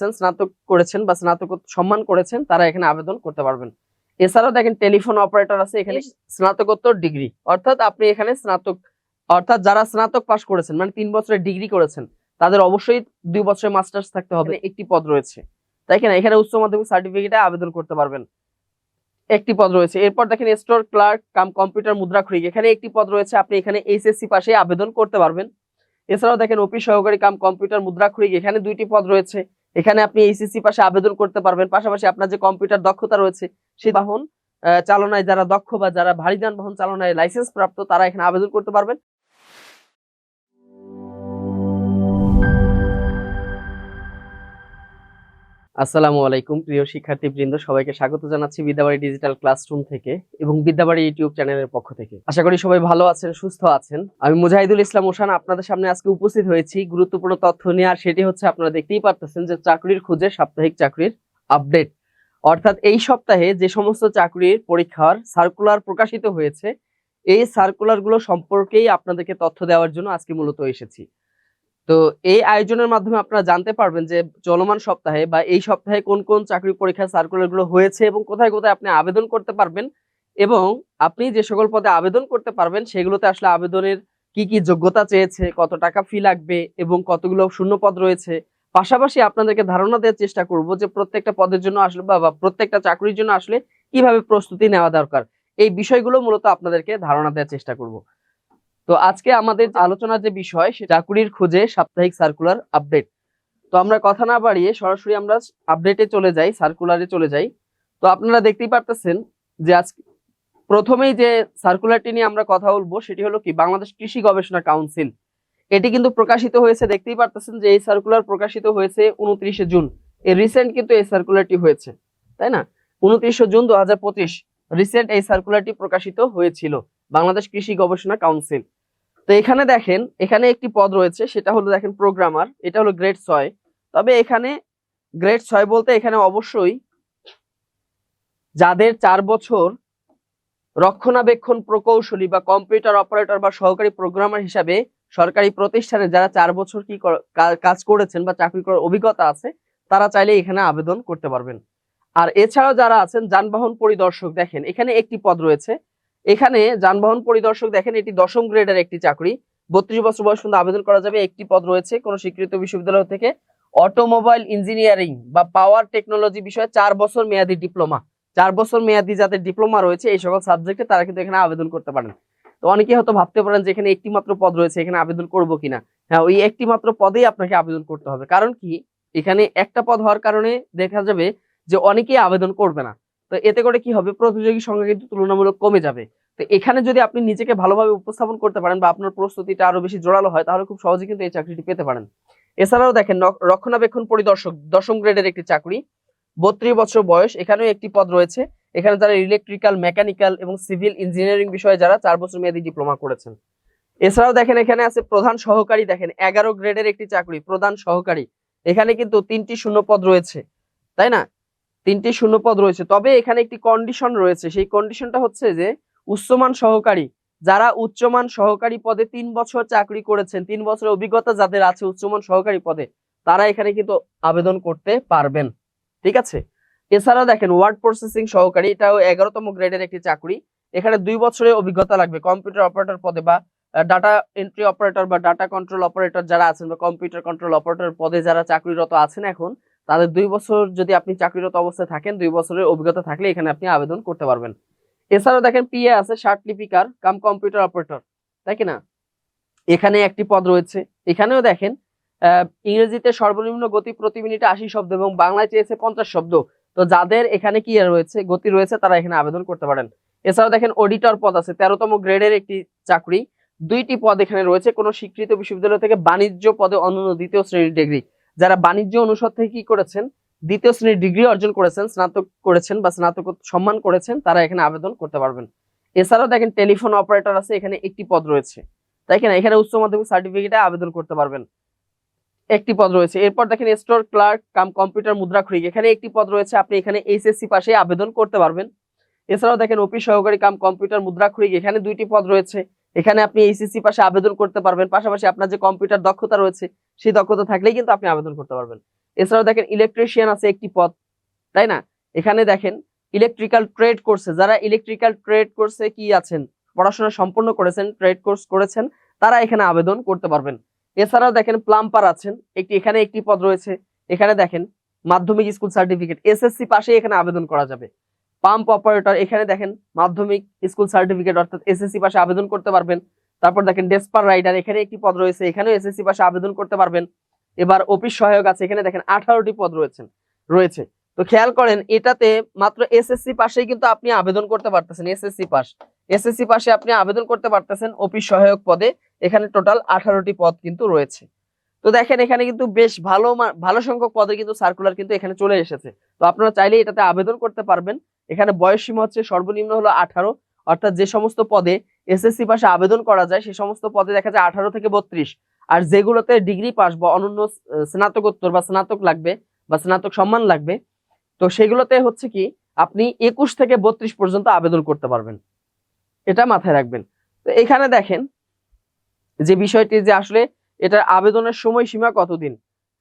করেছেন স্নাতক করেছেন বা স্নাতক সম্মান করেছেন তারা এখানে আবেদন করতে পারবেন। এছাড়াও দেখেন টেলিফোন অপারেটর আছে এখানে স্নাতকোত্তর ডিগ্রি। অর্থাৎ আপনি এখানে স্নাতক অর্থাৎ যারা স্নাতক পাশ করেছেন মানে তিন বছরের ডিগ্রি করেছেন তাদের অবশ্যই দুই বছরের মাস্টার্স থাকতে হবে একটি পদ রয়েছে। তাই কিনা এখানে উচ্চ মাধ্যমিক সার্টিফিকেটে আবেদন করতে পারবেন। একটি পদ রয়েছে। এরপর দেখেন স্টোর ক্লার্ক কাম কম্পিউটার মুদ্রাক্ষরিক এখানে একটি পদ রয়েছে আপনি এখানে এইচএসসি পাশে আবেদন করতে পারবেন। এছাড়াও দেখেন অফিস সহকারী কাম কম্পিউটার মুদ্রাক্ষরিক এখানে দুইটি পদ রয়েছে। এখানে আপনি এইচএসসি পাশে আবেদন করতে পারবেন। পাশাপাশি আপনার যে কম্পিউটার দক্ষতা রয়েছে সেই বাহন চালনায় যারা দক্ষ বা যারা ভারী যানবাহন চালনায় লাইসেন্স প্রাপ্ত, তারা এখানে আবেদন করতে পারবেন। আসসালামু আলাইকুম, প্রিয় শিক্ষার্থীবৃন্দ, সবাইকে স্বাগত জানাচ্ছি বিদ্যাবাড়ি ডিজিটাল ক্লাসরুম থেকে এবং বিদ্যাবাড়ি ইউটিউব চ্যানেলের পক্ষ থেকে। আশা করি সবাই ভালো আছেন, সুস্থ আছেন। আমি মুজাহিদুল ইসলাম ওশান, আপনাদের সামনে আজকে উপস্থিত হয়েছি। গুরুত্বপূর্ণ তথ্য নিয়ে, আর সেটি হচ্ছে আপনারা দেখতেই পারতেছেন যে চাকরির খুঁজে সাপ্তাহিক চাকরির আপডেট অর্থাৎ এই সপ্তাহে যে সমস্ত চাকরির পরীক্ষার সার্কুলার প্রকাশিত হয়েছে, এই সার্কুলারগুলো সম্পর্কেই আপনাদেরকে তথ্য দেওয়ার জন্য আজকে মূলত এসেছি। তো এই আয়োজনের মাধ্যমে আপনারা জানতে পারবেন যে চলমান সপ্তাহে বা এই সপ্তাহে কোন কোন চাকরি পরীক্ষার সার্কুলারগুলো হয়েছে এবং কোথায় কোথায় আপনি আবেদন করতে পারবেন এবং আপনি যে সকল পদে আবেদন করতে পারবেন সেগুলোতে আসলে আবেদনের কি কি যোগ্যতা চেয়েছে, কত টাকা ফি লাগবে এবং কতগুলো শূন্য পদ রয়েছে। পাশাপাশি আপনাদেরকে ধারণা দেওয়ার চেষ্টা করব যে প্রত্যেকটা পদের জন্য আসলে বা প্রত্যেকটা চাকরির জন্য আসলে কীভাবে প্রস্তুতি নেওয়া দরকার। এই বিষয়গুলো মূলত আপনাদেরকে ধারণা দেওয়ার চেষ্টা করব। তো আজকে আমাদের আলোচনার যে বিষয় চাকুরির খোঁজে সাপ্তাহিক সার্কুলার আপডেট তো আমরা কথা না বাড়িয়ে সরাসরি আমরা আপডেটে চলে যাই সার্কুলারে চলে যাই। তো আপনারা দেখতেই পারতেছেন যে আজ প্রথমেই যে সার্কুলারটি নিয়ে আমরা কথা বলব, সেটি হলো কি, বাংলাদেশ কৃষি গবেষণা কাউন্সিল। এটি কিন্তু প্রকাশিত হয়েছে, দেখতেই পারতেছেন যে এই সার্কুলার প্রকাশিত হয়েছে উনত্রিশে জুন। এই রিসেন্ট কিন্তু এই সার্কুলারটি হয়েছে, তাই না? উনত্রিশে জুন দু হাজার পঁচিশ রিসেন্ট এই সার্কুলারটি প্রকাশিত হয়েছিল। বাংলাদেশ কৃষি গবেষণা কাউন্সিল। তো এখানে দেখেন, এখানে একটি পদ রয়েছে, সেটা হলো দেখেন প্রোগ্রামার এটা হলো গ্রেড ছয়। তবে এখানে গ্রেড ছয় বলতে এখানে অবশ্যই যাদের চার বছর রক্ষণাবেক্ষণ প্রকৌশলী বা কম্পিউটার অপারেটর বা সহকারী প্রোগ্রামার হিসাবে সরকারি প্রতিষ্ঠানে যারা চার বছর কি কাজ করেছেন বা চাকরি করার অভিজ্ঞতা আছে, তারা চাইলে এখানে আবেদন করতে পারবেন। আর এছাড়াও যারা আছেন, যানবাহন পরিদর্শক, দেখেন, এখানে একটি পদ রয়েছে এখানে যানবাহন পরিদর্শক দেখেন, এটি দশম গ্রেডের একটি চাকরি। বত্রিশ বছর বয়স পর্যন্ত আবেদন করা যাবে। একটি পদ রয়েছে কোন স্বীকৃত বিশ্ববিদ্যালয় থেকে। অটোমোবাইল ইঞ্জিনিয়ারিং বা পাওয়ার টেকনোলজি বিষয়ে চার বছর মেয়াদি ডিপ্লোমা। চার বছর মেয়াদি যাদের ডিপ্লোমা রয়েছে, এই সকল সাবজেক্টে তারা কিন্তু এখানে আবেদন করতে পারেন। তো অনেকে হয়তো ভাবতে পারেন যে এখানে একটি মাত্র পদ রয়েছে, এখানে আবেদন করব কিনা? হ্যাঁ ওই একটি মাত্র পদেই আপনাকে আবেদন করতে হবে। কারণ কি? এখানে একটা পদ হওয়ার কারণে দেখা যাবে যে অনেকেই আবেদন করবে না। তো এতে করে কি হবে? প্রতিযোগী সংখ্যা কিন্তু তুলনামূলক কমে যাবে। তো এখানে যদি আপনি নিজেকে ভালোভাবে উপস্থাপন করতে পারেন বা আপনার প্রস্তুতিটা আরও বেশি জোরালো হয়, তাহলে খুব সহজে কিন্তু এই চাকরিটি পেতে পারেন। এছাড়াও দেখেন রক্ষণাবেক্ষণ পরিদর্শক, দশম গ্রেডের একটি চাকরি, বত্রিশ বছর বয়স, এখানেও একটি পদ রয়েছে। এখানে যারা ইলেকট্রিক্যাল মেকানিক্যাল এবং সিভিল ইঞ্জিনিয়ারিং বিষয়ে যারা চার বছর মেয়াদী ডিপ্লোমা করেছেন। এছাড়াও দেখেন, এখানে আছে প্রধান সহকারী, দেখেন, এগারো গ্রেডের একটি চাকরি, প্রধান সহকারী। এখানে কিন্তু তিনটি শূন্য পদ রয়েছে, তাই না? তিনটি শূন্য পদ রয়েছে। তবে এখানে একটি কন্ডিশন রয়েছে। সেই কন্ডিশনটা হচ্ছে যে, উচ্চমান সহকারী, যারা উচ্চমান সহকারী পদে তিন বছর চাকরি করেছেন, তিন বছরের অভিজ্ঞতা যাদের আছে উচ্চমান সহকারী পদে, তারা এখানে কিন্তু আবেদন করতে পারবেন। ঠিক আছে? এছাড়াও দেখেন ওয়ার্ড প্রসেসিং সহকারী, এটাও এগারোতম গ্রেডের একটি চাকরি। এখানে দুই বছরের অভিজ্ঞতা লাগবে। কম্পিউটার অপারেটর পদে বা ডাটা এন্ট্রি অপারেটর বা ডাটা কন্ট্রোল অপারেটর যারা আছেন বা কম্পিউটার কন্ট্রোল অপারেটর পদে যারা চাকরিরত আছেন এখন তাদের দুই বছর যদি আপনি চাকরিরত অবস্থায় থাকেন, দুই বছরের অভিজ্ঞতা থাকলে এখানে আপনি আবেদন করতে পারবেন। এছাড়াও দেখেন পিএ আছে শার্ট লিপিকার কাম কম্পিউটার অপারেটর তাই কিনা এখানে একটি পদ রয়েছে। এখানেও দেখেন ইংরেজিতে সর্বনিম্ন গতি প্রতি মিনিটে আশি শব্দ এবং বাংলায় চেয়েছে পঞ্চাশ শব্দ। তো যাদের এখানে কি রয়েছে, গতি রয়েছে, তারা এখানে আবেদন করতে পারেন। এছাড়াও দেখেন অডিটর পদ আছে, তেরোতম গ্রেডের একটি চাকরি। দুইটি পদ এখানে রয়েছে, কোনো স্বীকৃত বিশ্ববিদ্যালয় থেকে বাণিজ্য পদে অনন্য দ্বিতীয় শ্রেণির ডিগ্রি। যারা বাণিজ্য অনুষদ থেকে কি করেছেন, দ্বিতীয় শ্রেণির ডিগ্রি অর্জন করেছেন, স্নাতক করেছেন বা স্নাতক সম্মান করেছেন, তারা এখানে আবেদন করতে পারবেন। এছাড়াও দেখেন টেলিফোন অপারেটর আছে, এখানে একটি পদ রয়েছে। তাই কিনা এখানে উচ্চ মাধ্যমিক সার্টিফিকেটে আবেদন করতে পারবেন। একটি পদ রয়েছে। এরপর দেখেন স্টোর ক্লার্ক কাম কম্পিউটার মুদ্রাক্ষরিক এখানে একটি পদ রয়েছে, আপনি এখানে এইচএসসি পাশে আবেদন করতে পারবেন। এছাড়াও দেখেন অফিস সহকারী কাম কম্পিউটার মুদ্রাক্ষরিক এখানে দুইটি পদ রয়েছে। এখানে আপনি এইচএসসি পাশে আবেদন করতে পারবেন। পাশাপাশি আপনার যে কম্পিউটার দক্ষতা রয়েছে, সেই দক্ষতা থাকলেই কিন্তু আপনি আবেদন করতে পারবেন। এছাড়াও দেখেন ইলেকট্রিশিয়ান আছে একটি পদ, তাই না? এখানে দেখেন ইলেকট্রিক্যাল ট্রেড কোর্সে যারা ইলেকট্রিক্যাল ট্রেড কোর্সে কি আছেন, পড়াশোনা সম্পন্ন করেছেন ট্রেড কোর্স করেছেন, তারা এখানে আবেদন করতে পারবেন। এছাড়াও দেখেন প্লাম্পার আছেন, একটি, এখানে একটি পদ রয়েছে। এখানে দেখেন, মাধ্যমিক স্কুল সার্টিফিকেট এসএসসি পাশে এখানে আবেদন করা যাবে। পাম্প অপারেটর এখানে দেখেন মাধ্যমিক স্কুল সার্টিফিকেট অর্থাৎ এসএসসি পাশে আবেদন করতে পারবেন। তারপর দেখেন ডেসপার রাইডার এখানে একটি পদ রয়েছে, এখানেও এসএসসি পাশে আবেদন করতে পারবেন। এবার অফিস সহায়ক আছে, এখানে দেখেন আঠারোটি পদ রয়েছেন রয়েছে। তো খেয়াল করেন, এটাতে মাত্র এসএসসি পাশেই কিন্তু আপনি আবেদন করতে পারতেছেন এসএসসি পাস এসএসসি পাশে। আপনি আবেদন করতে পারতেছেন অফিস সহায়ক পদে, এখানে টোটাল আঠারোটি পদ কিন্তু রয়েছে। তো দেখেন, এখানে কিন্তু বেশ ভালো ভালো সংখ্যক পদে কিন্তু সার্কুলার কিন্তু এখানে চলে এসেছে। তো আপনারা চাইলে এটাতে আবেদন করতে পারবেন। এখানে বয়স সীমা হচ্ছে সর্বনিম্ন হলো আঠারো। অর্থাৎ যে সমস্ত পদে এসএসসি পাশে আবেদন করা যায় সেই সমস্ত পদে দেখা যায় আঠারো থেকে বত্রিশ। আর যেগুলোতে ডিগ্রি পাস বা অনন্য স্নাতকোত্তর বা স্নাতক লাগবে বা স্নাতক সম্মান লাগবে, তো সেগুলোতে হচ্ছে কি, আপনি একুশ থেকে বত্রিশ পর্যন্ত আবেদন করতে পারবেন। এটা মাথায় রাখবেন। তো এখানে দেখেন যে বিষয়টি যে আসলে এটার আবেদনের সময়সীমা কতদিন?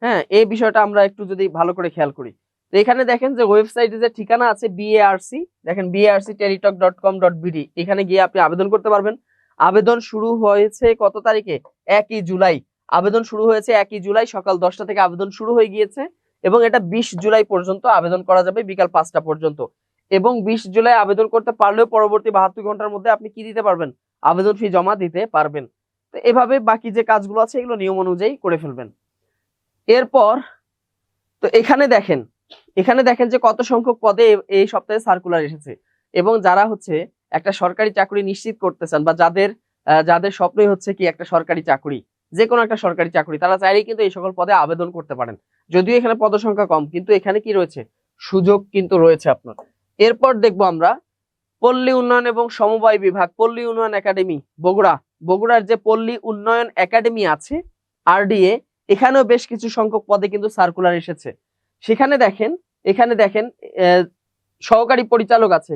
হ্যাঁ এই বিষয়টা আমরা একটু যদি ভালো করে খেয়াল করি। তো এখানে দেখেন যে ওয়েবসাইটে যে ঠিকানা আছে বিএআরসি দেখেন BARC Teletalk dot com dot BD এখানে গিয়ে আপনি আবেদন করতে পারবেন। আবেদন শুরু হয়েছে কত তারিখে? একই জুলাই। আবেদন শুরু হয়েছে একই জুলাই, সকাল দশটা থেকে আবেদন শুরু হয়ে গিয়েছে এবং এটা বিশ জুলাই পর্যন্ত আবেদন করা যাবে, বিকাল পাঁচটা পর্যন্ত। এবং বিশ জুলাই আবেদন করতে পারলেও পরবর্তী বাহাত্তর ঘণ্টার মধ্যে আপনি কি দিতে পারবেন? আবেদন ফি জমা দিতে পারবেন। এভাবে বাকি যে কাজগুলো আছে এগুলো নিয়ম অনুযায়ী করে ফেলবেন। এরপর, তো এখানে দেখেন এখানে দেখেন যে কত সংখ্যক পদে এই সপ্তাহে সার্কুলার এসেছে। এবং যারা হচ্ছে একটা সরকারি চাকরি নিশ্চিত করতে চান বা যাদের যাদের স্বপ্নই হচ্ছে কি একটা সরকারি চাকরি, যে কোনো একটা সরকারি চাকরি, তারা চাইলেই কিন্তু এই সকল পদে আবেদন করতে পারেন। যদিও এখানে পদসংখ্যা কম, কিন্তু এখানে কি রয়েছে? সুযোগ কিন্তু রয়েছে আপনার। এরপর দেখব আমরা পল্লী উন্নয়ন এবং সমবায় বিভাগ, পল্লী উন্নয়ন একাডেমি, বগুড়া। বগুড়ার যে পল্লী উন্নয়ন একাডেমি আছে, আরডিএ, এখানেও বেশ কিছু সংখ্যক পদে কিন্তু সার্কুলার এসেছে। সেখানে দেখেন, এখানে দেখেন সহকারী পরিচালক আছে।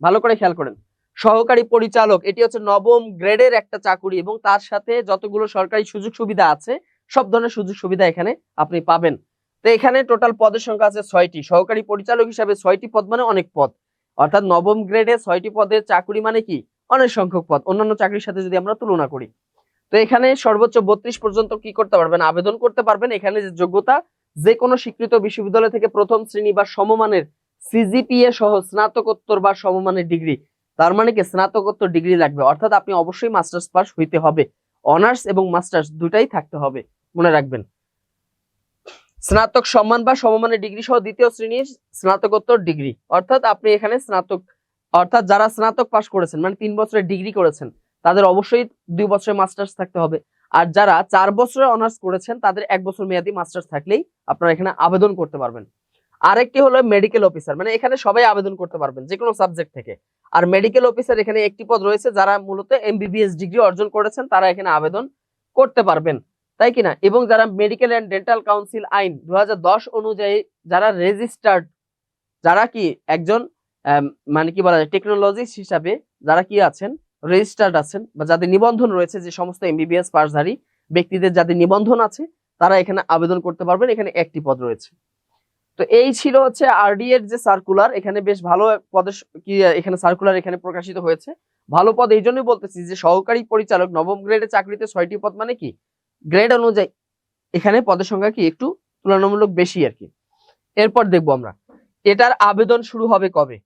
ভালো করে খেয়াল করেন। সহকারী পরিচালক, এটি হচ্ছে নবম গ্রেডের একটা চাকুরি এবং তার সাথে যতগুলো সরকারি সুযোগ সুবিধা আছে, সব ধরনের সুযোগ সুবিধা এখানে আপনি পাবেন। তো এখানে টোটাল পদের সংখ্যা আছে ছয়টি। সহকারী পরিচালক হিসাবে ছয়টি পদ মানে অনেক পদ। অর্থাৎ নবম গ্রেডে ছয়টি পদের চাকুরি মানে কি? অনেক সংখ্যক পদ। অন্যান্য চাকরির সাথে যদি আমরা তুলনা করি। তো এখানে সর্বোচ্চ বত্রিশ পর্যন্ত কি করতে পারবেন? আবেদন করতে পারবেন। এখানে যে যোগ্যতা যে কোনো স্বীকৃত বিশ্ববিদ্যালয় থেকে প্রথম শ্রেণি বা সমমানের সিজিপিএ সহ স্নাতকোত্তর বা সমমানের ডিগ্রি। তার মানে কি? স্নাতকোত্তর ডিগ্রি লাগবে। অর্থাৎ আপনি অবশ্যই মাস্টার্স পাস হইতে হবে। অনার্স এবং মাস্টার্স দুটাই থাকতে হবে। মনে রাখবেন। স্নাতক সম্মান বা সমমানের ডিগ্রি সহ দ্বিতীয় শ্রেণির স্নাতকোত্তর ডিগ্রি। অর্থাৎ আপনি এখানে স্নাতক, অর্থাৎ যারা স্নাতক পাশ করেছেন মানে তিন বছরের ডিগ্রি করেছেন, তাদের অবশ্যই দুই বছরের মাস্টার্স থাকতে হবে। আর যারা চার বছরের অনার্স করেছেন, তাদের এক বছর মেয়াদি মাস্টার্স থাকলেই আপনারা এখানে আবেদন করতে পারবেন। আরেকটি হলো মেডিকেল অফিসার মানে এখানে সবাই আবেদন করতে পারবেন, যে কোনো সাবজেক্ট থেকে। আর মেডিকেল অফিসার এখানে একটি পদ রয়েছে, যারা মূলত এমবিবিএস ডিগ্রি অর্জন করেছেন, তারা এখানে আবেদন করতে পারবেন। তাই কিনা? এবং যারা মেডিকেল অ্যান্ড ডেন্টাল কাউন্সিল আইন দু হাজার দশ অনুযায়ী যারা রেজিস্টার্ড যারা কি একজন মানে কি বলা যায় টেকনোলজিস্ট হিসাবে যারা কি আছেন রেজিস্টার্ড আছেন বা যাদের নিবন্ধন রয়েছে যে সমস্ত এমবিবিএস পাসধারী ব্যক্তিদের যাদের নিবন্ধন আছে, তারা এখানে আবেদন করতে পারবেন। এখানে একটি পদ রয়েছে। তো এই ছিল হচ্ছে আরডি এর যে সার্কুলার এখানে বেশ ভালো স- কি, এখানে সার্কুলার এখানে প্রকাশিত হয়েছে। ভালো পদ এই জন্যই বলতেছি যে সহকারী পরিচালক নবম গ্রেডের চাকরিতে ছয়টি পদ মানে কি? গ্রেড অনুযায়ী এখানে পদের সংখ্যা কি একটু তুলনামূলক বেশি আর কি। এরপর দেখব আমরা, এটার আবেদন শুরু হবে কবে?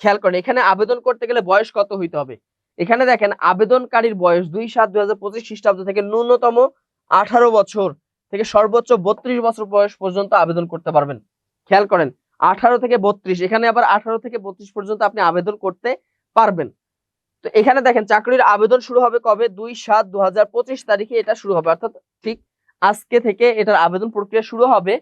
খেয়াল করেন, এখানে আবেদন করতে গেলে বয়স কত হইতে হবে? এখানে দেখেন, আবেদনকারীর বয়স দুই সাত দুই হাজার পঁচিশ খ্রিস্টাব্দ থেকে ন্যূনতম আঠারো বছর থেকে সর্বোচ্চ বত্রিশ বছর বয়স পর্যন্ত আবেদন করতে পারবেন। খেয়াল করেন, আঠারো থেকে বত্রিশ, এখানে আবার আঠারো থেকে বত্রিশ পর্যন্ত আপনি আবেদন করতে পারবেন। তো এখানে দেখেন, চাকরির আবেদন শুরু হবে কবে? দুই সাত দু তারিখে এটা শুরু হবে। অর্থাৎ ঠিক আজকে থেকে এটার আবেদন প্রক্রিয়া শুরু হবে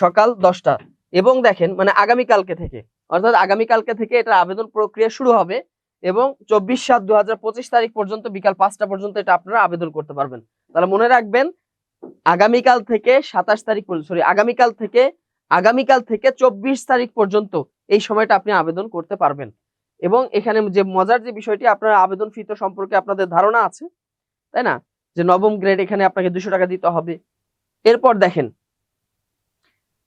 সকাল দশটা। এবং দেখেন মানে আগামীকালকে থেকে, অর্থাৎ আগামীকালকে থেকে এটার আবেদন প্রক্রিয়া শুরু হবে এবং চব্বিশ সাত দু পঁচিশ তারিখ পর্যন্ত, বিকাল পাঁচটা পর্যন্ত এটা আপনারা আবেদন করতে পারবেন। তাহলে মনে রাখবেন আগামীকাল থেকে সাতাশ তারিখ পর্যন্ত সরি আগামীকাল থেকে আগামীকাল থেকে চব্বিশ তারিখ পর্যন্ত এই সময়টা আপনি আবেদন করতে পারবেন। এবং এখানে যে মজার যে বিষয়টি, আপনার আবেদন ফি সম্পর্কে আপনাদের ধারণা আছে, তাই না? যে নবম গ্রেড এখানে আপনাকে দুশো টাকা দিতে হবে। এরপর দেখেন,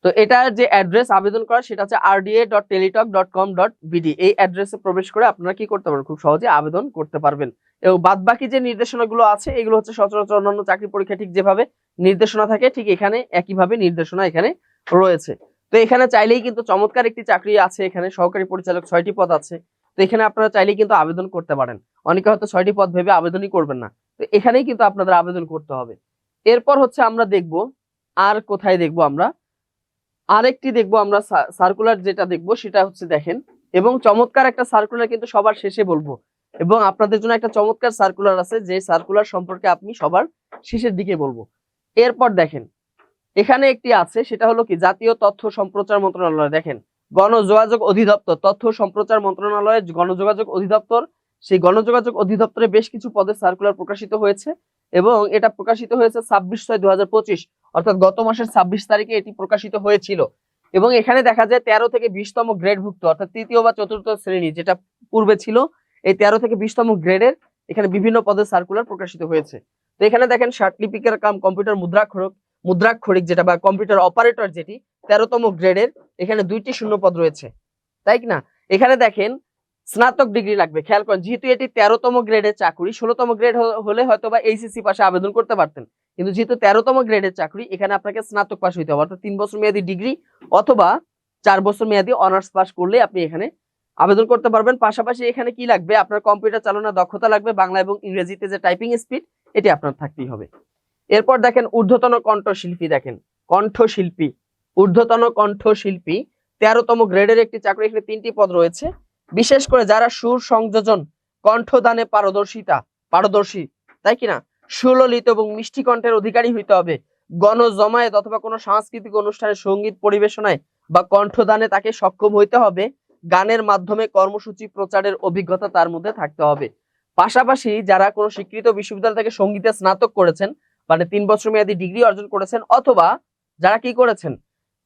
তো এটার যে অ্যাড্রেস আবেদন করা, সেটা হচ্ছে RDA dot Teletalk dot com dot BD এই অ্যাড্রেসে প্রবেশ করে আপনারা কি করতে পারবেন? খুব সহজে আবেদন করতে পারবেন। এবং বাদ বাকি যে নির্দেশনাগুলো আছে, এগুলো হচ্ছে সচরাচর অন্যান্য চাকরি পরীক্ষা ঠিক যেভাবে নির্দেশনা থাকে, ঠিক এখানে একইভাবে নির্দেশনা এখানে রয়েছে। তো এখানে চাইলেই কিন্তু চমৎকার একটি চাকরি আছে, এখানে সহকারী পরিচালক ছয়টি পদ আছে। তো এখানে আপনারা চাইলেই কিন্তু আবেদন করতে পারেন। অনেকে হয়তো ছয়টি পদ ভেবে আবেদনই করবেন না। তো এখানেই কিন্তু আপনাদের আবেদন করতে হবে। এরপর হচ্ছে আমরা দেখব আর কোথায় দেখব আমরা। আরেকটি দেখব আমরা সার্কুলার যেটা দেখব সেটা হচ্ছে দেখেন, এবং চমৎকার একটা সার্কুলার কিন্তু সবার শেষে বলব। এবং আপনাদের জন্য একটা চমৎকার সার্কুলার আছে, যে সার্কুলার সম্পর্কে আপনি সবার শেষের দিকে বলব। এরপর দেখেন, এখানে একটি আছে, সেটা হলো কি, জাতীয় তথ্য সম্প্রচার মন্ত্রণালয়। দেখেন গণযোগাযোগ অধিদপ্তর, তথ্য সম্প্রচার মন্ত্রণালয়ের গণযোগাযোগ অধিদপ্তর, সেই গণযোগাযোগ অধিদপ্তরে বেশ কিছু পদের সার্কুলার প্রকাশিত হয়েছে এবং এটা প্রকাশিত হয়েছে ছাব্বিশ ছয় দু অর্থাৎ গত মাসের ছাব্বিশ তারিখে এটি প্রকাশিত হয়েছিল। এবং এখানে দেখা যায় তেরো থেকে বিশতম গ্রেডভুক্ত, অর্থাৎ তৃতীয় বা চতুর্থ শ্রেণি যেটা পূর্বে ছিল, এই তেরো থেকে বিশতম গ্রেডের এখানে বিভিন্ন পদের সার্কুলার প্রকাশিত হয়েছে। তো এখানে দেখেন লিপিকার কাম, কম্পিউটার মুদ্রাক্ষরক, মুদ্রাক্ষরিক যেটা বা কম্পিউটার অপারেটর যেটি তেরোতম গ্রেডের এখানে দুইটি শূন্য পদ রয়েছে। তাই না? এখানে দেখেন, স্নাতক ডিগ্রি লাগবে। খেয়াল করেন, যেহেতু এটি তেরোতম গ্রেডের চাকরি, ষোলোতম গ্রেড হলে হয়তো বা এইচএসসি পাশে আবেদন করতে পারতেন। কিন্তু যেহেতু তেরোতম গ্রেডের চাকরি, এখানে আপনাকে স্নাতক পাশ হইতে হবে। অর্থাৎ তিন বছর মেয়াদী ডিগ্রি অথবা চার বছর মেয়াদী অনার্স পাস করলে আপনি এখানে আবেদন করতে পারবেন। পাশাপাশি এখানে কি লাগবে? আপনার কম্পিউটার চালানোর দক্ষতা লাগবে, বাংলা এবং ইংরেজিতে যে টাইপিং স্পিড এটি আপনার থাকতেই হবে। এরপর দেখেন, ঊর্ধ্বতন কণ্ঠশিল্পী দেখেন। কণ্ঠশিল্পী। ঊর্ধ্বতন কণ্ঠশিল্পী, তেরোতম গ্রেডের একটি চাকরি এখানে তিনটি পদ রয়েছে। বিশেষ করে যারা সুর সংযোজন, কণ্ঠদানে পারদর্শিতা, পারদর্শী, তাই কিনা সুললিত এবং মিষ্টি কণ্ঠের অধিকারী হইতে হবে। গণ জমায়েত অথবা কোনো সাংস্কৃতিক অনুষ্ঠানে, সংগীত পরিবেশনায় বা কণ্ঠদানে তাকে সক্ষম হইতে হবে। গানের মাধ্যমে কর্মসূচি, প্রচারের অভিজ্ঞতা তার মধ্যে থাকতে হবে। পাশাপাশি যারা কোনো স্বীকৃত বিশ্ববিদ্যালয় থেকে সঙ্গীতে স্নাতক করেছেন মানে তিন বছর মেয়াদী ডিগ্রি অর্জন করেছেন অথবা যারা কি করেছেন?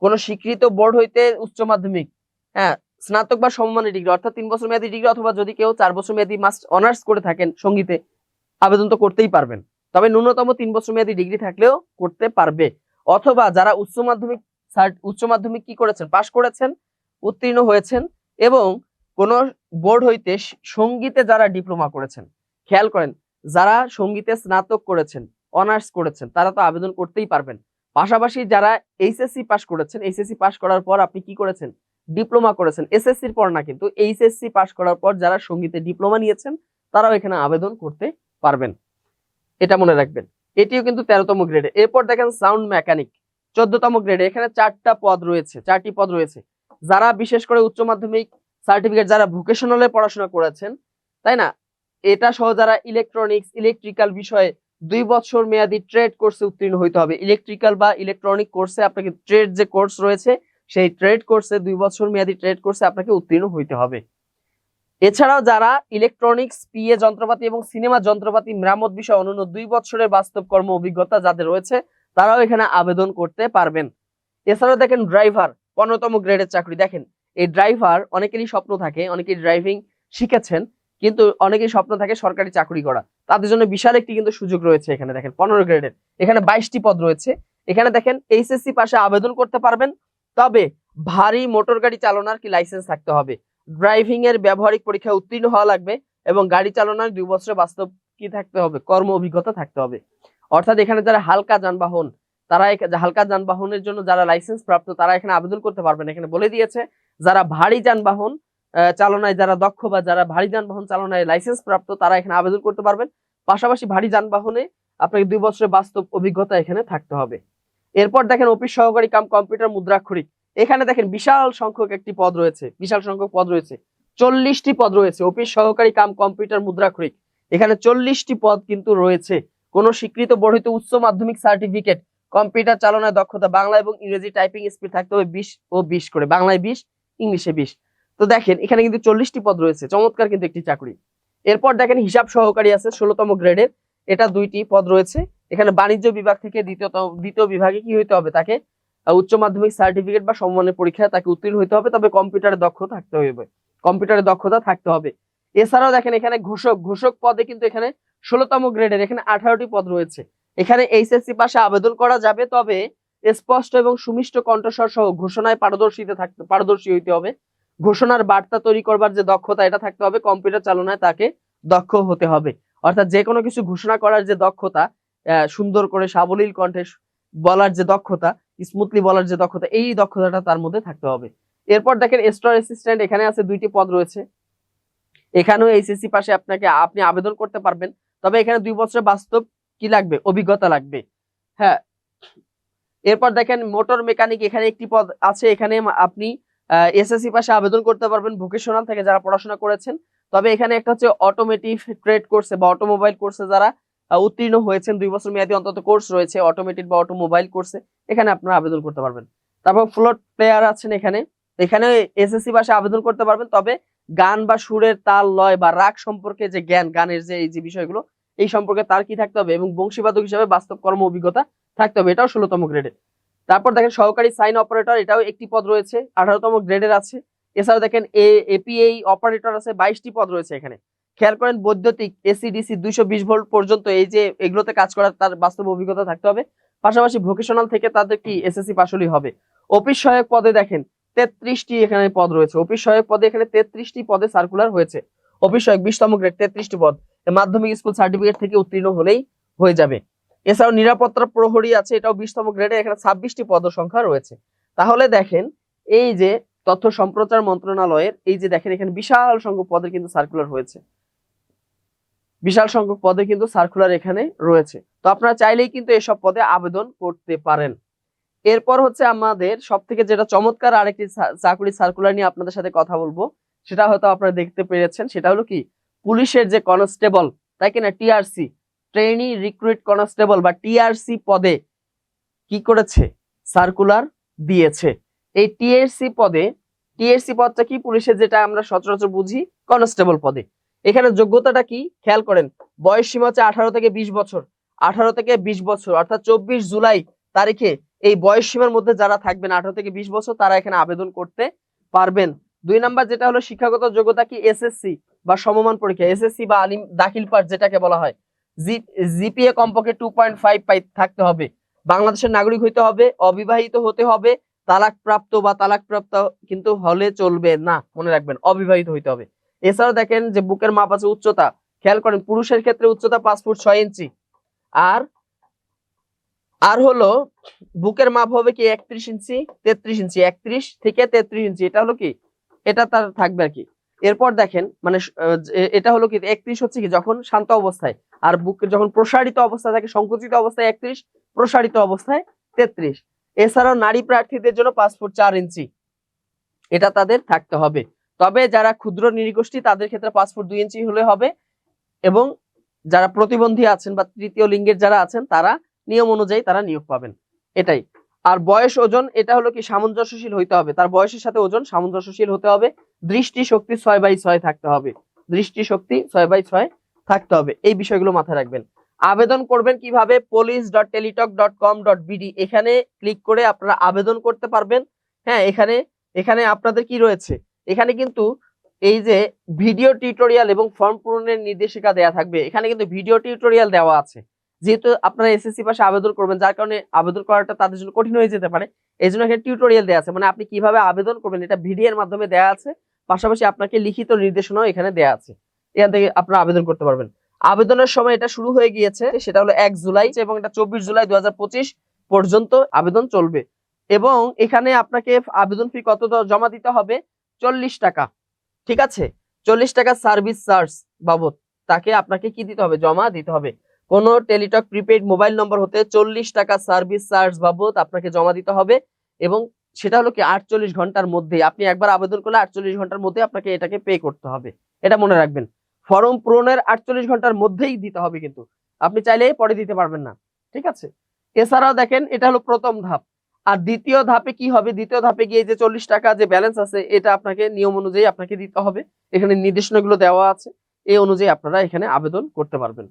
কোন স্বীকৃত বোর্ড হইতে উচ্চ মাধ্যমিক হ্যাঁ স্নাতক বা সমমানের ডিগ্রি, অর্থাৎ তিন বছর মেয়াদী ডিগ্রি অথবা যদি কেউ চার বছর মেয়াদী মাস্ট অনার্স করে থাকেন সঙ্গীতে, আবেদন তো করতেই পারবেন। তবে ন্যূনতম তিন বছর মেয়াদী ডিগ্রি থাকলেও করতে পারবে। অথবা যারা উচ্চ মাধ্যমিক উচ্চ মাধ্যমিক কি করেছেন? পাশ করেছেন, উত্তীর্ণ হয়েছেন এবং কোন বোর্ড হইতে সঙ্গীতে যারা ডিপ্লোমা করেছেন, খেয়াল করেন, যারা সঙ্গীতে স্নাতক করেছেন অনার্স করেছেন, তারা তো আবেদন করতেই পারবেন। পাশাপাশি যারা এইচএসসি পাস করেছেন, এইচএসসি পাস করার পর আপনি কি করেছেন? ডিপ্লোমা করেছেন, এসএসসির পর না কিন্তু এইচএসসি পাস করার পর যারা সঙ্গীতে ডিপ্লোমা নিয়েছেন, তারাও এখানে আবেদন করতে পারবেন। এটা মনে রাখবেন। এটিও কিন্তু তেরোতম গ্রেডে এরপর দেখেন সাউন্ড মেকানিক চোদ্দতম গ্রেডে এখানে চারটা পদ রয়েছে, চারটি পদ রয়েছে। যারা বিশেষ করে উচ্চ মাধ্যমিক সার্টিফিকেট যারা ভোকেশনালে পড়াশোনা করেছেন, তাই না? এটা সহ যারা ইলেকট্রনিক্স ইলেকট্রিক্যাল বিষয়ে দুই বছর মেয়াদী ট্রেড কোর্সে উত্তীর্ণ হইতে হবে। ইলেকট্রিক্যাল বা ইলেকট্রনিক কোর্সে আপনাকে ট্রেড যে কোর্স রয়েছে, সেই ট্রেড কোর্সে দুই বছর মেয়াদী ট্রেড কোর্সে আপনাকে উত্তীর্ণ হইতে হবে। এছাড়াও যারা ইলেকট্রনিক্স পিএ যন্ত্রপাতি এবং সিনেমা যন্ত্রপাতি মেরামত বিষয়ে অনন্য দুই বছরের বাস্তব কর্ম অভিজ্ঞতা যাদের রয়েছে, তারাও এখানে আবেদন করতে পারবেন। এছাড়াও দেখেন ড্রাইভার পনেরোতম গ্রেডের চাকরি। দেখেন, এই ড্রাইভার অনেকেরই স্বপ্ন থাকে, অনেকেই ড্রাইভিং শিখেছেন, কিন্তু অনেকেই স্বপ্ন থাকে সরকারি চাকরি করা। তাদের জন্য বিশাল একটি কিন্তু সুযোগ রয়েছে এখানে দেখেন, পনেরো গ্রেডের এখানে বাইশটি পদ রয়েছে। এখানে দেখেন এইচএসসি পাশে আবেদন করতে পারবেন, তবে ভারী মোটর গাড়ি চালানোর কি লাইসেন্স থাকতে হবে? ড্রাইভিং এর ব্যবহারিক পরীক্ষায় উত্তীর্ণ হওয়া লাগবে এবং গাড়ি চালানোর দুই বছরের বাস্তব কি থাকতে হবে? কর্ম অভিজ্ঞতা থাকতে হবে। অর্থাৎ এখানে যারা হালকা যানবাহন, তারা হালকা যানবাহনের জন্য যারা লাইসেন্স প্রাপ্ত, তারা এখানে আবেদন করতে পারবেন। এখানে বলে দিয়েছে, যারা ভারী যানবাহন চালনায় যারা দক্ষ বা যারা ভারী যানবাহন চালনায় লাইসেন্স প্রাপ্ত, তারা এখানে আবেদন করতে পারবেন। পাশাপাশি ভারী যানবাহনে আপনাকে দুই বছরের বাস্তব অভিজ্ঞতা এখানে থাকতে হবে। এরপর দেখেন অফিস সহকারী কাম কম্পিউটার মুদ্রাক্ষরিক। এখানে দেখেন বিশাল সংখ্যক একটি পদ রয়েছে, বিশাল সংখ্যক পদ রয়েছে। চল্লিশটি পদ রয়েছে, অফিস সহকারী কাম কম্পিউটার মুদ্রাক্ষরিক। এখানে চল্লিশটি পদ কিন্তু রয়েছে। কোন স্বীকৃত বর্ধিত উচ্চ মাধ্যমিক সার্টিফিকেট, কম্পিউটার চালনায় দক্ষতা, বাংলা এবং ইংরেজি টাইপিং স্পিড থাকতে হবে বিশ ও বিশ করে। বাংলায় বিশ, ইংলিশে বিশ। তো দেখেন, এখানে কিন্তু চল্লিশটি পদ রয়েছে, চমৎকার কিন্তু একটি চাকরি। এরপর দেখেন, হিসাব সহকারী আছে ষোলোতম গ্রেডের, এটা দুইটি পদ রয়েছে। এখানে বাণিজ্য বিভাগ থেকে দ্বিতীয় দ্বিতীয় বিভাগে কি হইতে হবে? তাকে উচ্চ মাধ্যমিক সার্টিফিকেট বা সম্মানের পরীক্ষায় তাকে উত্তীর্ণ হইতে হবে, তবে কম্পিউটারে দক্ষ থাকতে হবে কম্পিউটারে দক্ষতা থাকতে হবে। এছাড়াও দেখেন, এখানে ঘোষক ঘোষক পদে কিন্তু এখানে ষোলোতম গ্রেডের এখানে আঠারোটি পদ রয়েছে। এখানে এইচএসসি পাশে আবেদন করা যাবে, তবে স্পষ্ট এবং সুমিষ্ট কণ্ঠস্বর সহ ঘোষণায় পারদর্শিতে থাকতে, পারদর্শী হইতে হবে। ঘোষণার বার্তা তৈরি করবার যে দক্ষতা, এটা থাকতে হবে, কম্পিউটার চালনায় তাকে দক্ষ হতে হবে। অর্থাৎ যে কোনো কিছু ঘোষণা করার যে দক্ষতা সুন্দর করে সাবলীল কণ্ঠে বলার যে দক্ষতা, স্মুথলি বলার যে দক্ষতা, এই দক্ষতাটা তার মধ্যে থাকতে হবে। এরপর দেখেন, স্টোর অ্যাসিস্ট্যান্ট এখানে আছে দুইটি পদ রয়েছে। এখানেও এইচএসসি পাশে আপনাকে, আপনি আবেদন করতে পারবেন, তবে এখানে দুই বছরের বাস্তব কি লাগবে? অভিজ্ঞতা লাগবে। হ্যাঁ। এরপর দেখেন, মোটর মেকানিক এখানে একটি পদ আছে, এখানে আপনি এসএসসি পাশে আবেদন করতে পারবেন ভোকেশনাল থেকে যারা পড়াশোনা করেছেন। তবে এখানে একটা হচ্ছে অটোমেটিভ ট্রেড কোর্সে বা অটোমোবাইল কোর্সে যারা উত্তীর্ণ হয়েছেন, দুই বছর মেয়াদী অন্তত কোর্স রয়েছে অটোমেটিক বা অটোমোবাইল কোর্সে এখানে আপনারা আবেদন করতে পারবেন। তারপর ফ্লোট প্লেয়ার আছেন এখানে। এখানে এসএসসি পাশে আবেদন করতে পারবেন, তবে গান বা সুরের তাল, লয় বা রাগ সম্পর্কে যে জ্ঞান, গানের যে এই যে বিষয়গুলো, এই সম্পর্কে তার কি থাকতে হবে এবং বংশীবাদক হিসাবে বাস্তব কর্ম অভিজ্ঞতা থাকতে হবে। এটাও ষোলোতম গ্রেডে তারপর দেখেন সহকারী সাইন অপারেটর, এটাও একটি পদ রয়েছে, আঠারোতম গ্রেডের আছে। এছাড়াও দেখেন এ এপিএই অপারেটর আছে, বাইশটি পদ রয়েছে এখানে। খেয়াল করেন বৈদ্যুতিক এসি ডিসি দুইশো বিশ ভোল্ট পর্যন্ত এই যে এগুলোতে কাজ করার তার বাস্তব অভিজ্ঞতা থাকতে হবে। পাশাপাশি ভোকেশনাল থেকে তাদের কি এসএসসি পাশলি হবে। অফিস সহায়ক পদে দেখেন তেত্রিশটি এখানে পদ রয়েছে। অফিস সহায়ক পদে এখানে তেত্রিশটি পদে সার্কুলার হয়েছে। অফিস সহায়ক বিশতম গ্রেড তেত্রিশটি পদ। মাধ্যমিক স্কুল সার্টিফিকেট থেকে উত্তীর্ণ হলেই হয়ে যাবে। এছাড়াও নিরাপত্তা প্রহরী আছে, এটাও বিশতম গ্রেডে এখানে ছাব্বিশটি পদ সংখ্যা রয়েছে। তাহলে দেখেন, এই যে তথ্য সম্প্রচার মন্ত্রণালয়ের, এই যে দেখেন, এখানে বিশাল সংখ্যক পদের কিন্তু সার্কুলার হয়েছে। বিশাল সংখ্যক পদে কিন্তু সার্কুলার এখানে রয়েছে। তো আপনারা চাইলেই কিন্তু এসব পদে আবেদন করতে পারেন। এরপর হচ্ছে আমাদের সব থেকে যেটা চমৎকার আরেকটি চাকরি সার্কুলার নিয়ে আপনাদের সাথে কথা বলব, সেটা হয়তো আপনারা দেখতে পেরেছেন, সেটা হলো কি? পুলিশের যে কনস্টেবল তাই কিনা? টিআরসি ট্রেনি রিক্রুইট কনস্টেবল বা টিআরসি পদে কি করেছে? সার্কুলার দিয়েছে। এই টিএসসি পদে টিএসসি পদটা কি? পুলিশের যেটা আমরা সচরাচর বুঝি কনস্টেবল পদে। এখানে যোগ্যতাটা কি? খেয়াল করেন, বয়স সীমা হচ্ছে আঠারো থেকে বিশ বছর। আঠারো থেকে বিশ বছর, অর্থাৎ চব্বিশ জুলাই তারিখে এই বয়স সীমার মধ্যে যারা থাকবেন, আঠারো থেকে বিশ বছর, তারা এখানে আবেদন করতে পারবেন। দুই নাম্বার যেটা হলো শিক্ষাগত যোগ্যতা কি? এসএসসি বা সমমান পরীক্ষা এসএসসি বা আলিম, দাখিল পাস যেটাকে বলা হয়। জিপিএ কমপক্ষে টু পয়েন্ট ফাইভ থাকতে হবে। বাংলাদেশের নাগরিক হইতে হবে, অবিবাহিত হতে হবে তালাক প্রাপ্ত বা তালাক প্রাপ্ত কিন্তু হলে চলবে না, মনে রাখবেন, অবিবাহিত হইতে হবে। এছাড়াও দেখেন যে বুকের মাপ আছে উচ্চতা, খেয়াল করেন পুরুষের ক্ষেত্রে উচ্চতা পাঁচ ফুট ছয় ইঞ্চি। আর আর হলো বুকের মাপ হবে কি একত্রিশ ইঞ্চি, তেত্রিশ ইঞ্চি, একত্রিশ থেকে তেত্রিশ ইঞ্চি, এটা হলো কি? এটা তার থাকবে আর কি। এরপর দেখেন মানে এটা হলো কি, একত্রিশ হচ্ছে কি, যখন শান্ত অবস্থায় আর বুকের যখন প্রসারিত অবস্থায় থাকে, সংকুচিত অবস্থায় একত্রিশ, প্রসারিত অবস্থায় তেত্রিশ। এছাড়াও নারী প্রার্থীদের জন্য পাঁচ ফুট চার ইঞ্চি। এটা তাদের থাকতে হবে। তবে যারা ক্ষুদ্র নৃগোষ্ঠী তাদের ক্ষেত্রে ফুট দুই ইঞ্চি হলে হবে এবং যারা প্রতিবন্ধী আছেন বা তৃতীয় লিঙ্গের যারা আছেন, তারা নিয়ম অনুযায়ী তারা নিয়োগ পাবেন। এটাই। আর বয়স, ওজন, এটা হলো কি সামঞ্জস্যশীল হইতে হবে। তার বয়সের সাথে ওজন সামঞ্জস্যশীল হতে হবে। দৃষ্টি শক্তি ছয় বাই ছয় থাকতে হবে। দৃষ্টি শক্তি ছয় বাই ছয় থাকতে হবে। এই বিষয়গুলো মাথায় রাখবেন। আবেদন করবেন কীভাবে? Police dot Teletalk dot com dot BD এখানে ক্লিক করে আপনারা আবেদন করতে পারবেন। হ্যাঁ এখানে এখানে আপনাদের কি রয়েছে? এখানে কিন্তু এই যে ভিডিও টিউটোরিয়াল এবং ফর্ম পূরণের নির্দেশিকা দেওয়া থাকবে। এখানে কিন্তু ভিডিও টিউটোরিয়াল দেওয়া আছে। যেহেতু আপনারা এসএসসি পাশে আবেদন করবেন, যার কারণে আবেদন করাটা তাদের জন্য কঠিন হয়ে যেতে পারে। এই জন্য এখানে টিউটোরিয়াল দেওয়া আছে। মানে আপনি কীভাবে আবেদন করবেন, এটা ভিডিওর মাধ্যমে দেওয়া আছে। পাশাপাশি আপনাকে লিখিত নির্দেশনাও এখানে দেওয়া আছে। এখান থেকে আপনারা আবেদন করতে পারবেন। আবেদনের সময় এটা শুরু হয়ে গিয়েছে, সেটা হলো এক জুলাই এবং এটা চব্বিশ জুলাই দুই হাজার পঁচিশ পর্যন্ত আবেদন চলবে। এবং এখানে আপনাকে আবেদন ফি কত জমা দিতে হবে? চল্লিশ টাকা। ঠিক আছে? চল্লিশ টাকা সার্ভিস চার্জ বাবদ। তাকে আপনাকে কি দিতে হবে? জমা দিতে হবে। কোনো টেলিটক প্রিপেড মোবাইল নম্বর হতে চল্লিশ টাকা সার্ভিস চার্জ বাবদ আপনাকে জমা দিতে হবে এবং সেটা হলো কি আটচল্লিশ ঘণ্টার মধ্যে আপনি একবার আবেদন করলে আটচল্লিশ ঘণ্টার মধ্যে আপনাকে এটাকে পে করতে হবে। এটা মনে রাখবেন। ফর্ম পূরণের আটচল্লিশ ঘণ্টার মধ্যেই দিতে হবে কিন্তু। আপনি চাইলে পরে দিতে পারবেন না, ঠিক আছে? এছাড়াও দেখেন, এটা হলো প্রথম ধাপ। আর দ্বিতীয় ধাপে কি হবে? দ্বিতীয় ধাপে গিয়ে যে চল্লিশ টাকা যে ব্যালেন্স আছে, এটা আপনাকে নিয়ম অনুযায়ী আপনাকে দিতে হবে। এখানে নির্দেশনাগুলো দেওয়া আছে। এই অনুযায়ী আপনারা এখানে আবেদন করতে পারবেন।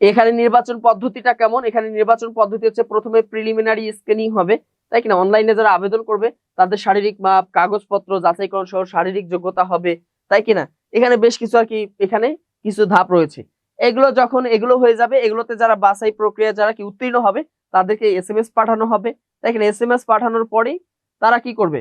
এখানে নির্বাচন পদ্ধতিটা কেমন? এখানে নির্বাচন পদ্ধতি হচ্ছে প্রথমে প্রিলিমিনারি স্ক্রিনিং হবে। তাই কিনা? অনলাইনে যারা আবেদন করবে, তাদের শারীরিক মাপ, কাগজপত্র, যাচাইকরণ সহ শারীরিক যোগ্যতা হবে। তাই কিনা? এখানে বেশ কিছু আর কি, এখানে কিছু ধাপ রয়েছে। এগুলো যখন এগুলো হয়ে যাবে, এগুলোতে যারা বাছাই প্রক্রিয়া যারা কি উত্তীর্ণ হবে, তাদেরকে এস এম এস পাঠানো হবে। দেখেন এস এম এস পাঠানোর পরেই তারা কি করবে?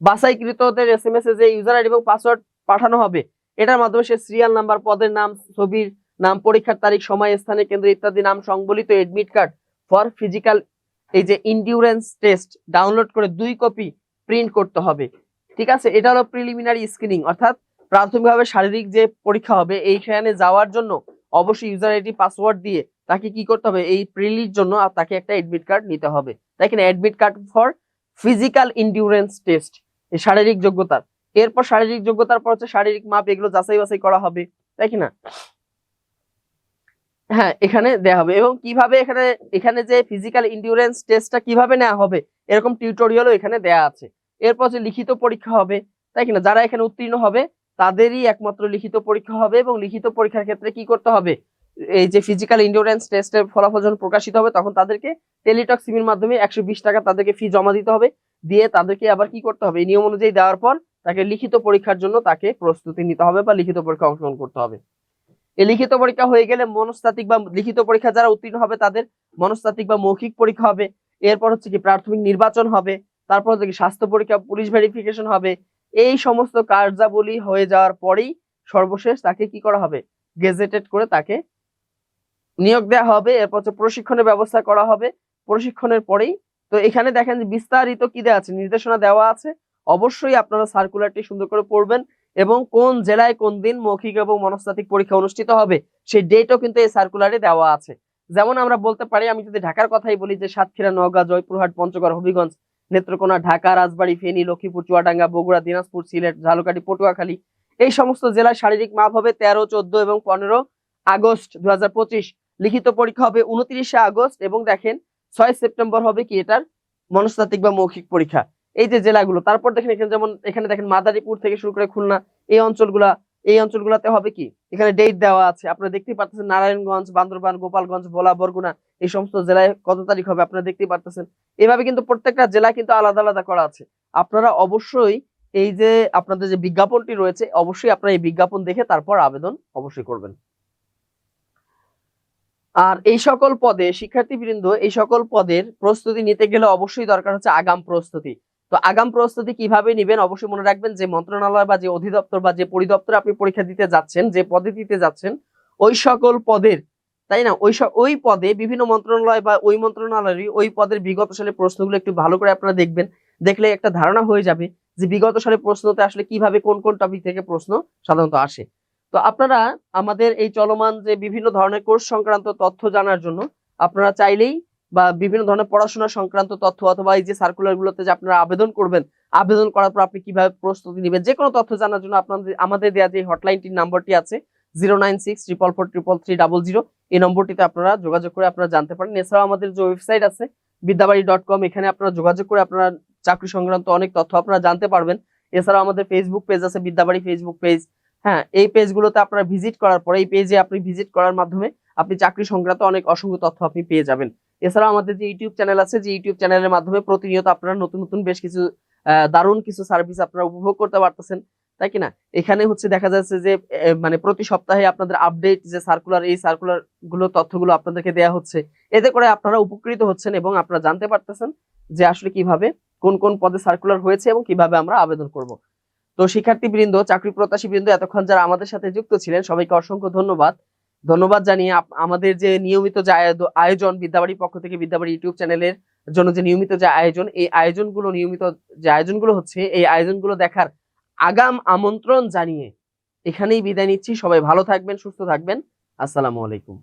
বাছাইকৃতদের এস এম এস এ যে ইউজার আইডি এবং পাসওয়ার্ড পাঠানো হবে, এটার মাধ্যমে সে সিরিয়াল নাম্বার পদের নাম, ছবির নাম, পরীক্ষার তারিখ, সময়, স্থানে কেন্দ্র ইত্যাদি নাম সংবলিত এডমিট কার্ড ফর ফিজিক্যাল এই যে ইন্ডিউরেন্স টেস্ট ডাউনলোড করে দুই কপি প্রিন্ট করতে হবে। ঠিক আছে? এটা হলো প্রিলিমিনারি স্ক্রিনিং অর্থাৎ প্রাথমিকভাবে শারীরিক যে পরীক্ষা হবে, এইখানে যাওয়ার জন্য অবশ্যই ইউজার আইডি পাসওয়ার্ড দিয়ে তাকে কি করতে হবে? এই প্রিলির জন্য তাকে একটা অ্যাডমিট কার্ড নিতে হবে। তাই কিনা admit card for physical endurance test শারীরিক যোগ্যতার। এরপর শারীরিক যোগ্যতার পর হচ্ছে শারীরিক মাপ, এগুলো যাচাই বাছাই করা হবে। তাই কিনা? হ্যাঁ এখানে দেয়া হবে। এবং কীভাবে এখানে এখানে যে ফিজিক্যাল ইন্ডিউরেন্স টেস্টটা কীভাবে নেওয়া হবে, এরকম টিউটোরিয়ালও এখানে দেয়া আছে। এরপর হচ্ছে লিখিত পরীক্ষা হবে, তাই কিনা? যারা এখানে উত্তীর্ণ হবে, তাদেরই একমাত্র লিখিত পরীক্ষা হবে এবং লিখিত পরীক্ষার ক্ষেত্রে কি করতে হবে? এই যে ফিজিক্যাল ইন্ডিউরেন্স টেস্টের ফলাফল যখন প্রকাশিত হবে, তখন তাদেরকে টেলিটক সিমের মাধ্যমে একশো বিশ টাকা তাদেরকে ফি জমা দিতে হবে। দিয়ে তাদেরকে আবার কি করতে হবে? এই নিয়ম অনুযায়ী দেওয়ার পর তাকে লিখিত পরীক্ষার জন্য তাকে প্রস্তুতি নিতে হবে বা লিখিত পরীক্ষা অংশগ্রহণ করতে হবে। এই লিখিত পরীক্ষা হয়ে গেলে মনস্তাত্ত্বিক বা লিখিত পরীক্ষা যারা উত্তীর্ণ হবে, তাদের মনস্তাত্ত্বিক বা মৌখিক পরীক্ষা হবে। এরপর হচ্ছে কি প্রাথমিক নির্বাচন হবে। তারপর হচ্ছে কি স্বাস্থ্য পরীক্ষা, পুলিশ ভেরিফিকেশন হবে। এই সমস্ত কার্যাবলী হয়ে যাওয়ার পরেই সর্বশেষ তাকে কি করা হবে? গেজেটেড করে তাকে নিয়োগ দেওয়া হবে। এরপর হচ্ছে প্রশিক্ষণের ব্যবস্থা করা হবে। প্রশিক্ষণের পরেই তো এখানে দেখেন যে বিস্তারিত কি দেওয়া আছে? নির্দেশনা দেওয়া আছে। অবশ্যই আপনারা সার্কুলারটি সুন্দর করে পড়বেন এবং কোন জেলায় কোন দিন মৌখিক এবং মনস্তাত্ত্বিক পরীক্ষা অনুষ্ঠিত হবে সেই ডেটও কিন্তু এই সার্কুলারে দেওয়া আছে। যেমন আমরা বলতে পারি, আমি যদি ঢাকার কথাই বলি যে সাতক্ষীরা, নওগাঁ, জয়পুরহাট, পঞ্চগড়, হবিগঞ্জ নেত্রকোনা, ঢাকা, রাজবাড়ী, ফেনী, লক্ষ্মীপুর, চুয়াডাঙ্গা, বগুড়া, দিনাজপুর, সিলেট, ঝালকাঠি, পটুয়াখালী এই সমস্ত জেলায় শারীরিক মাপ হবে তেরো, চোদ্দ এবং পনেরো আগস্ট দুই হাজার পঁচিশ। লিখিত পরীক্ষা হবে উনত্রিশে আগস্ট এবং দেখেন ছয় সেপ্টেম্বর হবে কি এটার মনস্তাত্ত্বিক বা মৌখিক পরীক্ষা। এই যে জেলাগুলো, তারপর দেখেন এখানে যেমন, এখানে দেখেন মাদারীপুর থেকে শুরু করে খুলনা, এই অঞ্চলগুলা এই অঞ্চলগুলোতে হবে কি? এখানে ডেট দেওয়া আছে। আপনারা দেখতে পাচ্ছেন নারায়ণগঞ্জ, বান্দরবান, গোপালগঞ্জ, ভোলা, বরগুনা, এই সমস্ত জেলায় কত তারিখ হবে আপনারা দেখতেই পারতেছেন। এভাবে কিন্তু প্রত্যেকটা জেলা কিন্তু আলাদা আলাদা করা আছে। আপনারা অবশ্যই এই যে আপনাদের যে বিজ্ঞাপনটি রয়েছে, অবশ্যই আপনারা এই বিজ্ঞাপন দেখে তারপর আবেদন অবশ্যই করবেন। আর এই সকল পদে শিক্ষার্থীবৃন্দ এই সকল পদের প্রস্তুতি নিতে গেলে অবশ্যই দরকার হচ্ছে আগাম প্রস্তুতি। তো আগাম প্রস্তুতি কীভাবে নেবেন? অবশ্যই মনে রাখবেন যে মন্ত্রণালয় বা যে অধিদপ্তর বা যে পরিদপ্তর আপনি পরীক্ষা দিতে যাচ্ছেন, যে পদে দিতে যাচ্ছেন, ওই সকল পদের, তাই না? ওই ওই পদে বিভিন্ন মন্ত্রণালয় বা ওই মন্ত্রণালয়েরই ওই পদের বিগত সালে প্রশ্নগুলো একটু ভালো করে আপনারা দেখবেন। দেখলে একটা ধারণা হয়ে যাবে যে বিগত সালে প্রশ্নতে আসলে কীভাবে কোন কোন টপিক থেকে প্রশ্ন সাধারণত আসে। তো আপনারা আমাদের এই চলমান যে বিভিন্ন ধরনের কোর্স সংক্রান্ত তথ্য জানার জন্য আপনারা চাইলেই বা বিভিন্ন ধরনের পড়াশোনা সংক্রান্ত তথ্য অথবা এই যে সার্কুলার গুলোতে যে আপনারা আবেদন করবেন, আবেদন করার পর আপনি কীভাবে প্রস্তুতি নেবেন, যে কোনো তথ্য জানার জন্য আপনাদের, আমাদের দেওয়া যে হটলাইনটির নাম্বারটি আছে জিরো নাইন সিক্স এই নম্বরটিতে আপনারা যোগাযোগ করে আপনারা জানতে পারেন। এছাড়াও আমাদের যে ওয়েবসাইট আছে বিদ্যাবাড়ি ডট কম এখানে আপনারা যোগাযোগ করে আপনারা চাকরি সংক্রান্ত অনেক তথ্য আপনারা জানতে পারবেন। এছাড়াও আমাদের ফেসবুক পেজ আছে বিদ্যাবাড়ি ফেসবুক পেজ হ্যাঁ এই পেজগুলোতে আপনারা ভিজিট করার পরে, এই পেজে আপনি ভিজিট করার মাধ্যমে আপনি চাকরি সংক্রান্ত অনেক অসংখ্য তথ্য আপনি পেয়ে যাবেন। এছাড়াও আমাদের যে ইউটিউব চ্যানেল আছে, যে ইউটিউব চ্যানেলের মাধ্যমে প্রতিনিয়ত আপনারা নতুন নতুন বেশ কিছু দারুণ কিছু সার্ভিস আপনারা উপভোগ করতে পারতেছেন। তাই কি না? এখানে হচ্ছে দেখা যাচ্ছে যে মানে প্রতি সপ্তাহে আপনাদের আপডেট যে সার্কুলার এই সার্কুলারগুলো, তথ্যগুলো আপনাদেরকে দেয়া হচ্ছে, এতে করে আপনারা উপকৃত হচ্ছেন এবং আপনারা জানতে পারতেছেন যে আসলে কীভাবে, কোন কোন পদে সার্কুলার হয়েছে এবং কীভাবে আমরা আবেদন করব। তো শিক্ষার্থী বৃন্দ চাকরি প্রত্যাশী বৃন্দ এতক্ষণ যারা আমাদের সাথে যুক্ত ছিলেন, সবাইকে অসংখ্য ধন্যবাদ। ধন্যবাদ জানিয়ে আমাদের যে নিয়মিত যে আয়োজন বিদ্যাবাড়ির পক্ষ থেকে বিদ্যাবাড়ি ইউটিউব চ্যানেলের জন্য যে নিয়মিত যে আয়োজন, এই আয়োজনগুলো নিয়মিত যে আয়োজনগুলো হচ্ছে, এই আয়োজনগুলো দেখার আগাম আমন্ত্রণ জানিয়ে এখানেই বিদায় নিচ্ছি। সবাই ভালো থাকবেন, সুস্থ থাকবেন। আসসালামু আলাইকুম।